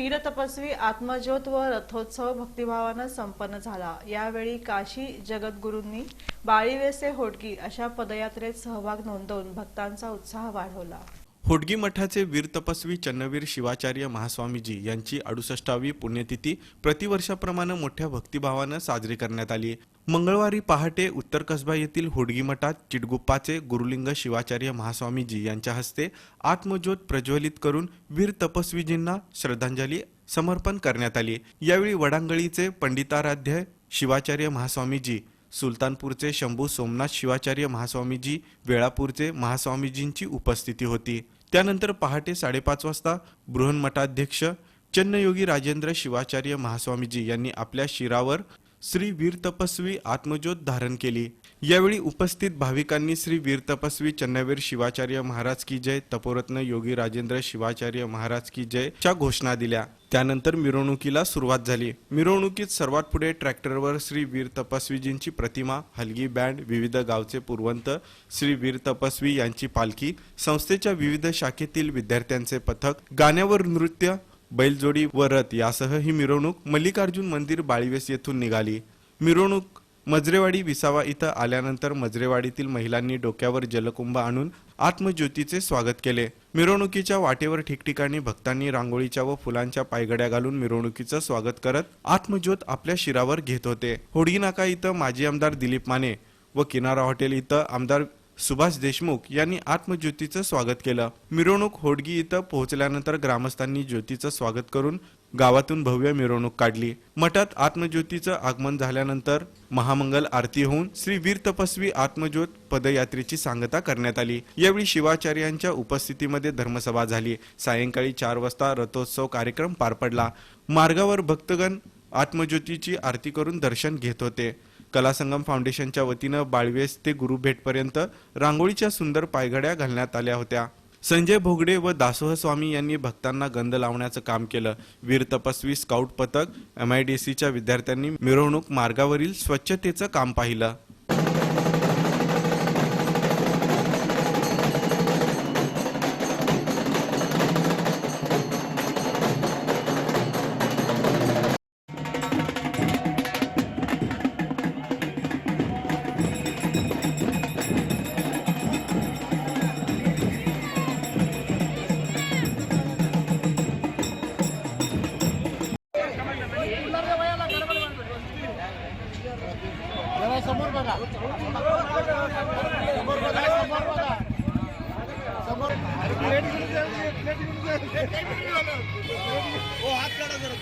वीर तपस्वी आत्मज्योत व रथोत्सव भक्तिभावानं संपन्न झाला. यावेळी काशी जगद्गुरूंनी बाळीवेसे होडगी अशा पदयात्रेत सहभाग नोंदवून भक्तांचा उत्साह वाढवला. होडगी मठाचे वीर तपस्वी चन्नवीर शिवाचार्य महास्वामीजी यांची अडुसष्टावी पुण्यतिथी प्रतिवर्षाप्रमाणे मोठ्या भक्तिभावानं साजरी करण्यात आली. मंगळवारी पहाटे उत्तर कसबा येथील होडगी मठात चिटगुप्पाचे गुरुलिंग शिवाचार्य महास्वामीजी यांच्या हस्ते आत्मज्योत प्रज्वलित करून वीर तपस्वीजींना श्रद्धांजली समर्पण करण्यात आली. यावेळी वडांगळीचे पंडिताराध्य शिवाचार्य महास्वामीजी सुलतानपूरचे शंभू सोमनाथ शिवाचार्य महास्वामीजी वेळापूरचे महास्वामीजींची उपस्थिती होती. त्यानंतर पहाटे साडेपाच वाजता बृहन्मठाध्यक्ष चन्नयोगी राजेंद्र शिवाचार्य महास्वामीजी यांनी आपल्या शिरावर श्री वीर तपस्वी आत्मज्योत धारण केली. यावेळी उपस्थित भाविकांनी श्री वीर तपस्वी चन्नवीर शिवाचार्य महाराज की जय तपोरत्न योगी राजेंद्र शिवाचार्य महाराज की जय च्या घोषणा दिल्या. त्यानंतर मिरवणुकीला सुरुवात झाली. मिरवणुकीत सर्वात पुढे ट्रॅक्टरवर श्री वीर तपस्वीजींची प्रतिमा हलगी बँड विविध गावचे पुरवंत श्री वीर तपस्वी यांची पालखी संस्थेच्या विविध शाखेतील विद्यार्थ्यांचे पथक गाण्यावर नृत्य बैलजोडी व रथ यासह ही मिरवणूक मल्लिकार्जुन मंदिर बाळीवेस येथून निघाली. मिरवणूक मजरेवाडी विसावा इथं आल्यानंतर मजरेवाडीतील महिलांनी डोक्यावर जलकुंभ आणून आत्मज्योतीचे स्वागत केले. मिरवणुकीच्या वाटेवर ठिकठिकाणी भक्तांनी रांगोळीच्या व फुलांच्या पायगड्या घालून मिरवणुकीचं स्वागत करत आत्मज्योत आपल्या शिरावर घेत होते. होडगी नाका इथं माजी आमदार दिलीप माने व किनारा हॉटेल इथं आमदार सुभाष देशमुख यांनी आत्मज्योतीचं स्वागत केलं. मिरवणूक होडगी इथं पोहोचल्यानंतर ग्रामस्थांनी ज्योतीचं स्वागत करून गावातून भव्य मिरवणूक काढली. मठात आत्मज्योतीचं आगमन झाल्यानंतर महामंगल आरती होऊन श्री वीर तपस्वी आत्मज्योत पदयात्रेची सांगता करण्यात आली. यावेळी शिवाचार्यांच्या उपस्थितीमध्ये धर्मसभा झाली. सायंकाळी चार वाजता रथोत्सव कार्यक्रम पार पडला. मार्गावर भक्तगण आत्मज्योतीची आरती करून दर्शन घेत होते. कलासंगम फाउंडेशनच्या वतीनं बाळवेस ते गुरुभेटपर्यंत रांगोळीच्या सुंदर पायघड्या घालण्यात आल्या होत्या. संजय भोगडे व दासोह स्वामी यांनी भक्तांना गंध लावण्याचं काम केलं. वीर तपस्वी स्काउट पथक एम आय डी सीच्या विद्यार्थ्यांनी मिरवणूक मार्गावरील स्वच्छतेचं काम पाहिलं. समोर बघा समोर बघा समोर बघा समोर प्लेट घेऊन जाऊ प्लेट घेऊन जाऊ हो हात काढा जरा